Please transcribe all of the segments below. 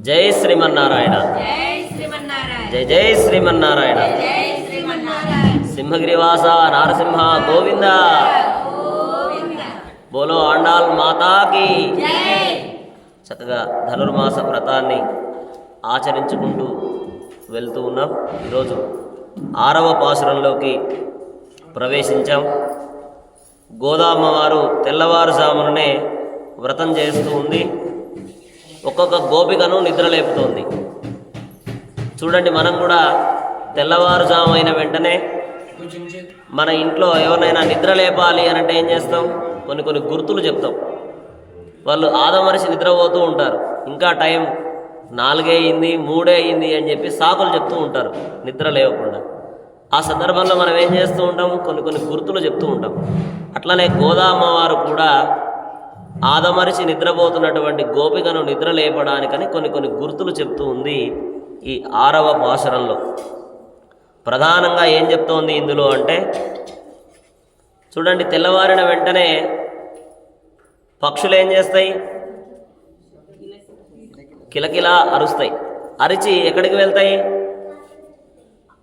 జై శ్రీమన్నారాయణ. జై జై శ్రీమన్నారాయణ. సింహగిరివాస నారసింహ గోవింద. బోలో ఆండాల్ మాతాకి. చక్కగా ధనుర్మాస వ్రతాన్ని ఆచరించుకుంటూ వెళ్తూ ఉన్నాం. ఈరోజు ఆరవ పాసురంలోకి ప్రవేశించాం. గోదామ్మవారు తెల్లవారుజాముననే వ్రతం చేస్తూ ఉంది. ఒక్కొక్క గోపికను నిద్రలేపుతోంది చూడండి మనం కూడా తెల్లవారుజాము అయిన వెంటనే మన ఇంట్లో ఎవరినైనా నిద్ర లేపాలి అని అంటే ఏం చేస్తాం? కొన్ని కొన్ని గుర్తులు చెప్తాం. వాళ్ళు ఆదమరిచి నిద్రపోతూ ఉంటారు. ఇంకా టైం నాలుగే అయింది మూడే అయింది అని చెప్పి సాకులు చెప్తూ ఉంటారు నిద్ర లేవకుండా. ఆ సందర్భంలో మనం ఏం చేస్తూ ఉంటాం కొన్ని కొన్ని గుర్తులు చెప్తూ ఉంటాం. అట్లనే గోదామవారు కూడా ఆదమరిచి నిద్రపోతున్నటువంటి గోపికను నిద్ర లేపడానికని కొన్ని కొన్ని గుర్తులు చెప్తూ ఉంది ఈ ఆరవ పాశరంలో. ప్రధానంగా ఏం చెప్తోంది ఇందులో అంటే చూడండి తెల్లవారిన వెంటనే పక్షులు ఏం చేస్తాయి? కిలకిలా అరుస్తాయి. అరిచి ఎక్కడికి వెళ్తాయి?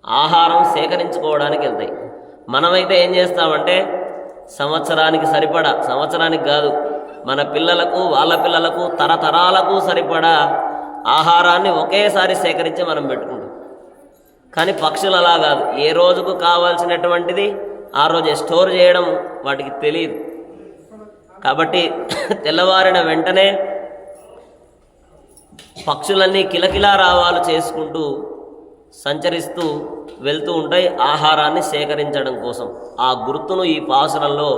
ఆహారం సేకరించుకోవడానికి వెళ్తాయి. మనమైతే ఏం చేస్తామంటే సంవత్సరానికి సరిపడా సంవత్సరానికి కాదు మన పిల్లలకు వాళ్ళ పిల్లలకు తరతరాలకు సరిపడా ఆహారాన్ని ఒకేసారి సేకరించి మనం పెట్టుకుంటాం. కానీ పక్షులు అలా కాదు. ఏ రోజుకు కావాల్సినటువంటిది ఆ రోజే స్టోర్ చేయడం వాటికి తెలియదు. కాబట్టి తెల్లవారిన వెంటనే పక్షులన్నీ కిలకిలా రావాలు చేసుకుంటూ సంచరిస్తూ వెళ్తూ ఉంటాయి ఆహారాన్ని సేకరించడం కోసం. ఆ గుర్తును ఈ పాసురంలో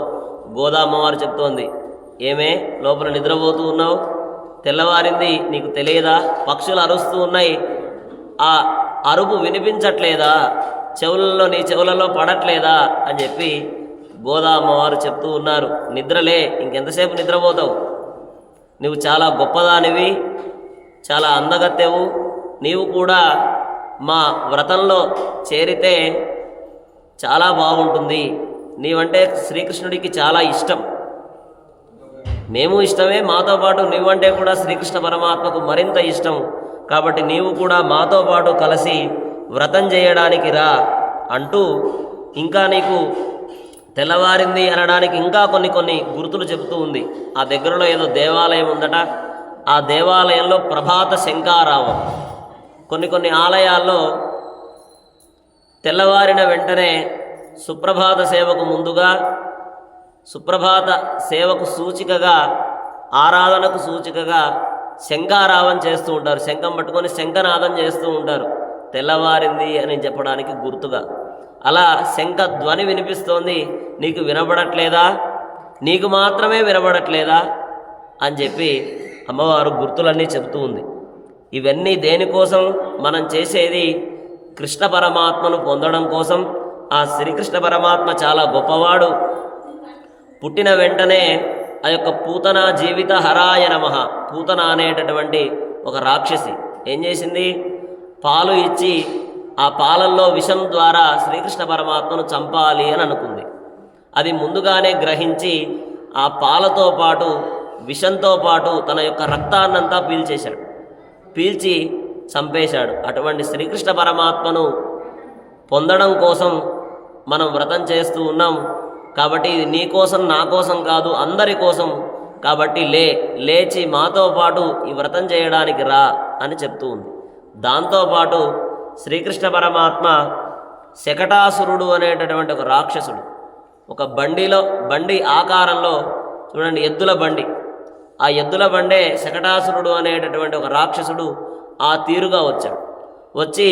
గోదామ్మవారు చెప్తోంది. ఏమే? లోపల నిద్రపోతూ ఉన్నావు? తెల్లవారింది నీకు తెలియదా? పక్షులు అరుస్తూ ఉన్నాయి. ఆ అరుపు వినిపించట్లేదా? చెవులలో నీ చెవులలో పడట్లేదా? అని చెప్పి గోదామ్మవారు చెప్తూ ఉన్నారు. నిద్రలే ఇంకెంతసేపు నిద్రపోతావు? నువ్వు చాలా గొప్పదానివి చాలా అందగత్తెవు. నీవు కూడా మా వ్రతంలో చేరితే చాలా బాగుంటుంది. నీవంటే శ్రీకృష్ణుడికి చాలా ఇష్టం. మేము ఇష్టమే మాతో పాటు నువ్వంటే కూడా శ్రీకృష్ణ పరమాత్మకు మరింత ఇష్టం. కాబట్టి నీవు కూడా మాతో పాటు కలిసి వ్రతం చేయడానికి రా అంటూ ఇంకా నీకు తెల్లవారింది అనడానికి ఇంకా కొన్ని కొన్ని గుర్తులు చెబుతూ ఉంది. ఆ దగ్గరలో ఏదో దేవాలయం ఉందట. ఆ దేవాలయంలో ప్రభాత శంకారావం. కొన్ని కొన్ని ఆలయాల్లో తెల్లవారిన వెంటనే సుప్రభాత సేవకు ముందుగా సుప్రభాత సేవకు సూచికగా ఆరాధనకు సూచికగా శంఖారావం చేస్తూ ఉంటారు. శంఖం పట్టుకొని శంఖనాదం చేస్తూ ఉంటారు. తెల్లవారింది అని చెప్పడానికి గుర్తుగా. అలా శంఖ ధ్వని వినిపిస్తోంది. నీకు వినబడట్లేదా? నీకు మాత్రమే వినబడట్లేదా? అని చెప్పి అమ్మవారు గుర్తులన్నీ చెబుతూ ఉంది. ఇవన్నీ దేనికోసం మనం చేసేది కృష్ణ పరమాత్మను పొందడం కోసం. ఆ శ్రీకృష్ణ పరమాత్మ చాలా గొప్పవాడు. పుట్టిన వెంటనే ఆ యొక్క పూతన జీవిత హరాయ నమ. పూతన అనేటటువంటి ఒక రాక్షసి. ఏం చేసింది? పాలు ఇచ్చి ఆ పాలల్లో విషం ద్వారా శ్రీకృష్ణ పరమాత్మను చంపాలి అని అనుకుంది. అది ముందుగానే గ్రహించి ఆ పాలతో పాటు విషంతో పాటు తన యొక్క రక్తాన్నంతా పీల్చేశాడు. పీల్చి చంపేశాడు. అటువంటి శ్రీకృష్ణ పరమాత్మను పొందడం కోసం మనం వ్రతం చేస్తూ ఉన్నాం. కాబట్టి ఇది నీ కోసం నా కోసం కాదు అందరి కోసం. కాబట్టి లే లేచి మాతో పాటు ఈ వ్రతం చేయడానికి రా అని చెప్తూ ఉంది. దాంతోపాటు శ్రీకృష్ణ పరమాత్మ శకటాసురుడు అనేటటువంటి ఒక రాక్షసుడు ఒక బండిలో బండి ఆకారంలో చూడండి ఎద్దుల బండి. ఆ ఎద్దుల బండే శకటాసురుడు అనేటటువంటి ఒక రాక్షసుడు ఆ తీరుగా వచ్చాడు. వచ్చి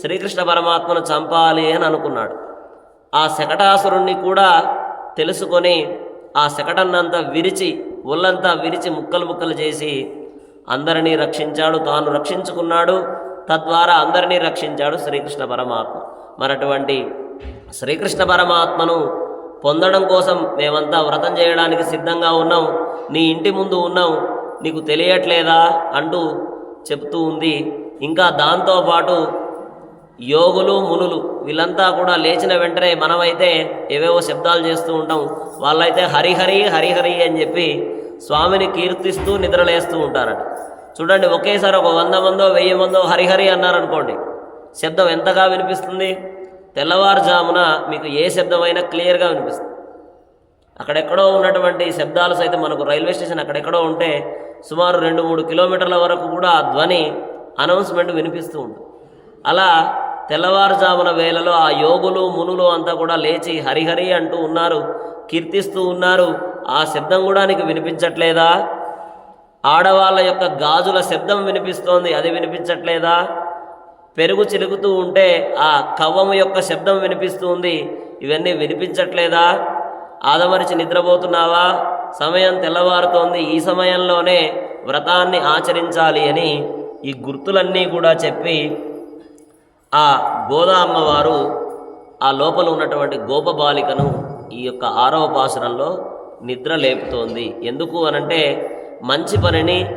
శ్రీకృష్ణ పరమాత్మను చంపాలి అని అనుకున్నాడు. ఆ శకటాసురుణ్ణి కూడా తెలుసుకొని ఆ శకటన్నంతా విరిచి ఒళ్ళంతా విరిచి ముక్కలు ముక్కలు చేసి అందరినీ రక్షించాడు తాను రక్షించుకున్నాడు. తద్వారా అందరినీ రక్షించాడు శ్రీకృష్ణ పరమాత్మ. మరటువంటి శ్రీకృష్ణ పరమాత్మను పొందడం కోసం మేమంతా వ్రతం చేయడానికి సిద్ధంగా ఉన్నాం. నీ ఇంటి ముందు ఉన్నాం. నీకు తెలియట్లేదా? అంటూ చెప్తూ ఉంది. ఇంకా దాంతోపాటు యోగులు మునులు వీళ్ళంతా కూడా లేచిన వెంటనే మనమైతే ఏవేవో శబ్దాలు చేస్తూ ఉంటాం. వాళ్ళైతే హరిహరి హరిహరి అని చెప్పి స్వామిని కీర్తిస్తూ నిద్రలేస్తూ ఉంటారట. చూడండి ఒకేసారి ఒక వంద మందో వెయ్యి మందో హరిహరి అన్నారనుకోండి శబ్దం ఎంతగా వినిపిస్తుంది? తెల్లవారుజామున మీకు ఏ శబ్దమైనా క్లియర్గా వినిపిస్తుంది. అక్కడెక్కడో ఉన్నటువంటి శబ్దాలు సైతం మనకు రైల్వే స్టేషన్ అక్కడెక్కడో ఉంటే సుమారు రెండు మూడు కిలోమీటర్ల వరకు కూడా ఆ ధ్వని అనౌన్స్మెంట్ వినిపిస్తూ ఉంటుంది. అలా తెల్లవారుజామున వేళలో ఆ యోగులు మునులు అంతా కూడా లేచి హరిహరి అంటూ ఉన్నారు కీర్తిస్తూ ఉన్నారు. ఆ శబ్దం కూడా నీకు వినిపించట్లేదా? ఆడవాళ్ళ యొక్క గాజుల శబ్దం వినిపిస్తోంది అది వినిపించట్లేదా? పెరుగు చిలుకుతూ ఉంటే ఆ కవ్వము యొక్క శబ్దం వినిపిస్తుంది ఇవన్నీ వినిపించట్లేదా? ఆదమరిచి నిద్రపోతున్నావా? సమయం తెల్లవారుతోంది ఈ సమయంలోనే వ్రతాన్ని ఆచరించాలి అని ఈ గుర్తులన్నీ కూడా చెప్పి ఆ గోదా అమ్మవారు ఆ లోపల ఉన్నటువంటి గోపబాలికను ఈ యొక్క ఆరవ నిద్ర లేపుతోంది. ఎందుకు అనంటే మంచి పనిని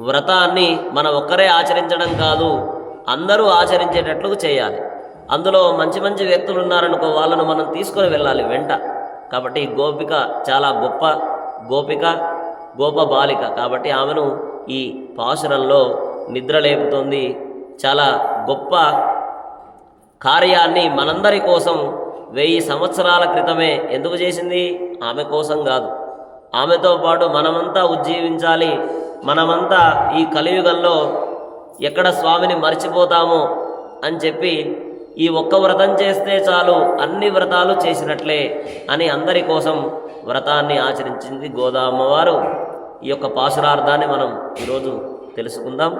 వ్రతాన్ని మనం ఒక్కరే ఆచరించడం కాదు అందరూ ఆచరించేటట్లు చేయాలి. అందులో మంచి మంచి వ్యక్తులు ఉన్నారనుకో వాళ్ళను మనం తీసుకొని వెళ్ళాలి వెంట. కాబట్టి గోపిక చాలా గొప్ప గోపిక గోప బాలిక. కాబట్టి ఆమెను ఈ పాసురంలో నిద్ర లేపుతోంది. చాలా గొప్ప కార్యాన్ని మనందరి కోసం వెయ్యి సంవత్సరాల క్రితమే ఎందుకు చేసింది? ఆమె కోసం కాదు. ఆమెతో పాటు మనమంతా ఉజ్జీవించాలి. మనమంతా ఈ కలియుగంలో ఎక్కడ స్వామిని మర్చిపోతామో అని చెప్పి ఈ ఒక్క వ్రతం చేస్తే చాలు అన్ని వ్రతాలు చేసినట్లే అని అందరి కోసం వ్రతాన్ని ఆచరించింది గోదామ్మవారు. ఈ యొక్క పాశురార్థాన్ని మనం ఈరోజు తెలుసుకుందాం.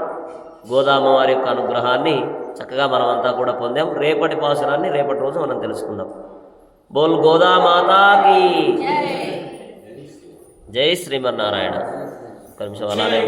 గోదామ్మవారి యొక్క అనుగ్రహాన్ని చక్కగా మనమంతా కూడా పొందాం. రేపటి పాసురాన్ని రేపటి రోజు మనం తెలుసుకుందాం. బోల్ గోదామాతాకి జై. శ్రీమన్నారాయణ. ఒక నిమిషం అలానే